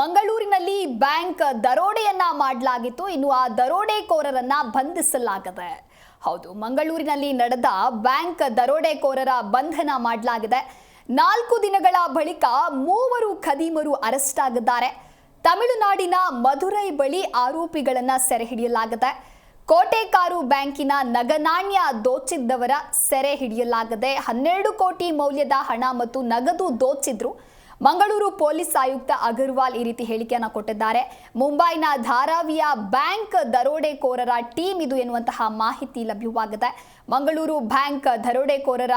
ಮಂಗಳೂರಿನಲ್ಲಿ ಬ್ಯಾಂಕ್ ದರೋಡೆಯನ್ನ ಮಾಡಲಾಗಿತ್ತು. ಇನ್ನು ಆ ದರೋಡೆಕೋರರನ್ನ ಬಂಧಿಸಲಾಗಿದೆ. ಹೌದು, ಮಂಗಳೂರಿನಲ್ಲಿ ನಡೆದ ಬ್ಯಾಂಕ್ ದರೋಡೆಕೋರರ ಬಂಧನ ಮಾಡಲಾಗಿದೆ. ನಾಲ್ಕು ದಿನಗಳ ಬಳಿಕ ಮೂವರು ಖದೀಮರು ಅರೆಸ್ಟ್ ಆಗಿದ್ದಾರೆ. ತಮಿಳುನಾಡಿನ ಮಧುರೈ ಬಳಿ ಆರೋಪಿಗಳನ್ನ ಸೆರೆ ಹಿಡಿಯಲಾಗಿದೆ. ಕೋಟೆಕಾರು ಬ್ಯಾಂಕಿನ ನಗನಾಣ್ಯ ದೋಚಿದ್ದವರ ಸೆರೆ ಹಿಡಿಯಲಾಗದೆ. ಹನ್ನೆರಡು ಕೋಟಿ ಮೌಲ್ಯದ ಹಣ ಮತ್ತು ನಗದು ದೋಚಿದ್ರು. ಮಂಗಳೂರು ಪೊಲೀಸ್ ಆಯುಕ್ತ ಅಗರ್ವಾಲ್ ಈ ರೀತಿ ಹೇಳಿಕೆಯನ್ನು ಕೊಟ್ಟಿದ್ದಾರೆ. ಮುಂಬೈನ ಧಾರಾವಿಯ ಬ್ಯಾಂಕ್ ದರೋಡೆಕೋರರ ಟೀಮ್ ಇದು ಎನ್ನುವಂತಹ ಮಾಹಿತಿ ಲಭ್ಯವಾಗಿದೆ. ಮಂಗಳೂರು ಬ್ಯಾಂಕ್ ದರೋಡೆಕೋರರ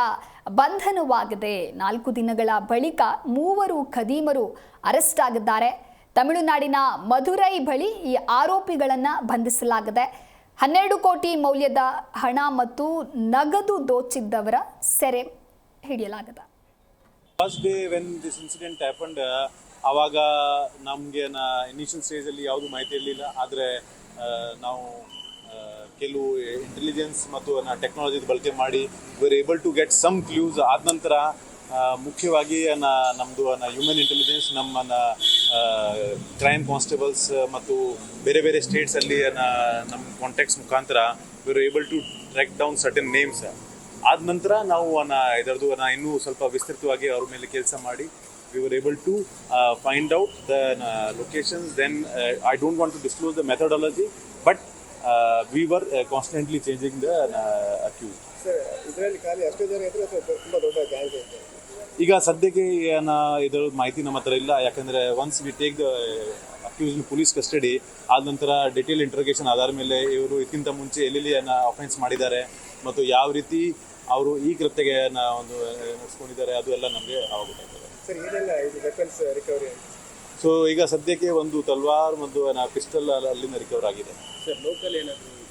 ಬಂಧನವಾಗಿದೆ. ನಾಲ್ಕು ದಿನಗಳ ಬಳಿಕ ಮೂವರು ಖದೀಮರು ಅರೆಸ್ಟ್ ಆಗಿದ್ದಾರೆ. ತಮಿಳುನಾಡಿನ ಮಧುರೈ ಬಳಿ ಈ ಆರೋಪಿಗಳನ್ನು ಬಂಧಿಸಲಾಗಿದೆ. ಹನ್ನೆರಡು ಕೋಟಿ ಮೌಲ್ಯದ ಹಣ ಮತ್ತು ನಗದು ದೋಚಿದ್ದವರ ಸೆರೆ ಹಿಡಿಯಲಾಗಿದೆ. First day when this incident happened ಆವಾಗ ನಮಗೆ ಇನಿಷಿಯಲ್ ಸ್ಟೇಜಲ್ಲಿ ಯಾವುದು ಮಾಹಿತಿ ಇರಲಿಲ್ಲ. ಆದರೆ ನಾವು ಕೆಲವು ಇಂಟೆಲಿಜೆನ್ಸ್ ಮತ್ತು ಟೆಕ್ನಾಲಜಿ ಬಳಕೆ ಮಾಡಿ we're able to get some clues ಆದ ನಂತರ ಮುಖ್ಯವಾಗಿ ನಮ್ಮದು ಹ್ಯೂಮನ್ ಇಂಟೆಲಿಜೆನ್ಸ್ ನಮ್ಮ ಕ್ರೈಮ್ ಕಾನ್ಸ್ಟೇಬಲ್ಸ್ ಮತ್ತು ಬೇರೆ ಬೇರೆ ಸ್ಟೇಟ್ಸಲ್ಲಿ ನಮ್ಮ ಕಾಂಟ್ಯಾಕ್ಟ್ಸ್ ಮುಖಾಂತರ we're able to track down certain names ಆದ ನಂತರ ನಾವು ಅನ್ನ ಇದರದ್ದು ನಾ ಇನ್ನೂ ಸ್ವಲ್ಪ ವಿಸ್ತೃತವಾಗಿ ಅವ್ರ ಮೇಲೆ ಕೆಲಸ ಮಾಡಿ we were able to find out the locations then I don't want to disclose the methodology but we were constantly changing the accused ಈಗ ಸದ್ಯಕ್ಕೆ ಏನ ಇದರ ಮಾಹಿತಿ ನಮ್ಮ ಹತ್ರ ಇಲ್ಲ. ಯಾಕಂದ್ರೆ once we take the accused police custody ಆದ ನಂತರ ಡಿಟೇಲ್ ಇಂಟ್ರೋಗೇಷನ್ ಆಧಾರ ಮೇಲೆ ಇವರು ಇದಕ್ಕಿಂತ ಮುಂಚೆ ಎಲ್ಲೆಲ್ಲಿ ಅಫೆನ್ಸ್ ಮಾಡಿದ್ದಾರೆ ಮತ್ತು ಯಾವ ರೀತಿ ಅವರು ಈ ಕೃತ್ಯಗೆ ಒಂದು ನಡೆಸ್ಕೊಂಡಿದ್ದಾರೆ ಅದು ಎಲ್ಲ ನಮಗೆ ಆಗುತ್ತೆ ಸರ್ ಏನೆಲ್ಲ ಇದು ವೆಪನ್ಸ್ ರಿಕವರಿ ಸೊ ಈಗ ಸದ್ಯಕ್ಕೆ ಒಂದು ತಲ್ವಾರ್ ಮತ್ತು ಪಿಸ್ಟಲ್ ಅಲ್ಲಿಂದ ರಿಕವರ್ ಆಗಿದೆ. ಸರ್ ಲೋಕಲ್ ಏನಾದರೂ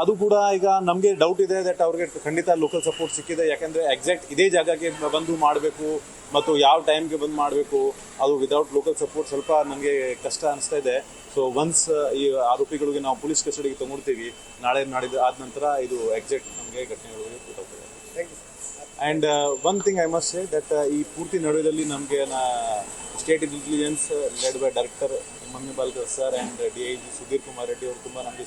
ಅದು ಕೂಡ ಈಗ ನಮಗೆ ಡೌಟ್ ಇದೆ ದಟ್ ಅವ್ರಿಗೆ ಖಂಡಿತ ಲೋಕಲ್ ಸಪೋರ್ಟ್ ಸಿಕ್ಕಿದೆ. ಯಾಕಂದ್ರೆ ಎಕ್ಸಾಕ್ಟ್ ಇದೇ ಜಾಗಕ್ಕೆ ಬಂದು ಮಾಡಬೇಕು ಮತ್ತು ಯಾವ ಟೈಮ್ಗೆ ಬಂದು ಮಾಡಬೇಕು ಅದು ವಿದೌಟ್ ಲೋಕಲ್ ಸಪೋರ್ಟ್ ಸ್ವಲ್ಪ ನನಗೆ ಕಷ್ಟ ಅನಿಸ್ತಾ ಇದೆ. ಸೊ ಒನ್ಸ್ ಈ ಆರೋಪಿಗಳಿಗೆ ನಾವು ಪೊಲೀಸ್ ಕಸ್ಟಡಿಗೆ ತಗೊಳ್ತೀವಿ ನಾಳೆ ನಾಡಿದ ಆದ ನಂತರ ಇದು ಎಕ್ಸಾಕ್ಟ್ ನಮಗೆ ಘಟನೆಗಳಿಗೆ ಗೊತ್ತಾಗ್ತದೆ and one thing I must say that ಈ ಪೂರ್ತಿ ನಡುವೆಯಲ್ಲಿ ನಮಗೆ state intelligence led by director ಮಮ್ಮಿಬಾಲ್ಕರ್ sir and D I G Sudhir Kumar Reddy ಅವರು ತುಂಬ ನಮಗೆ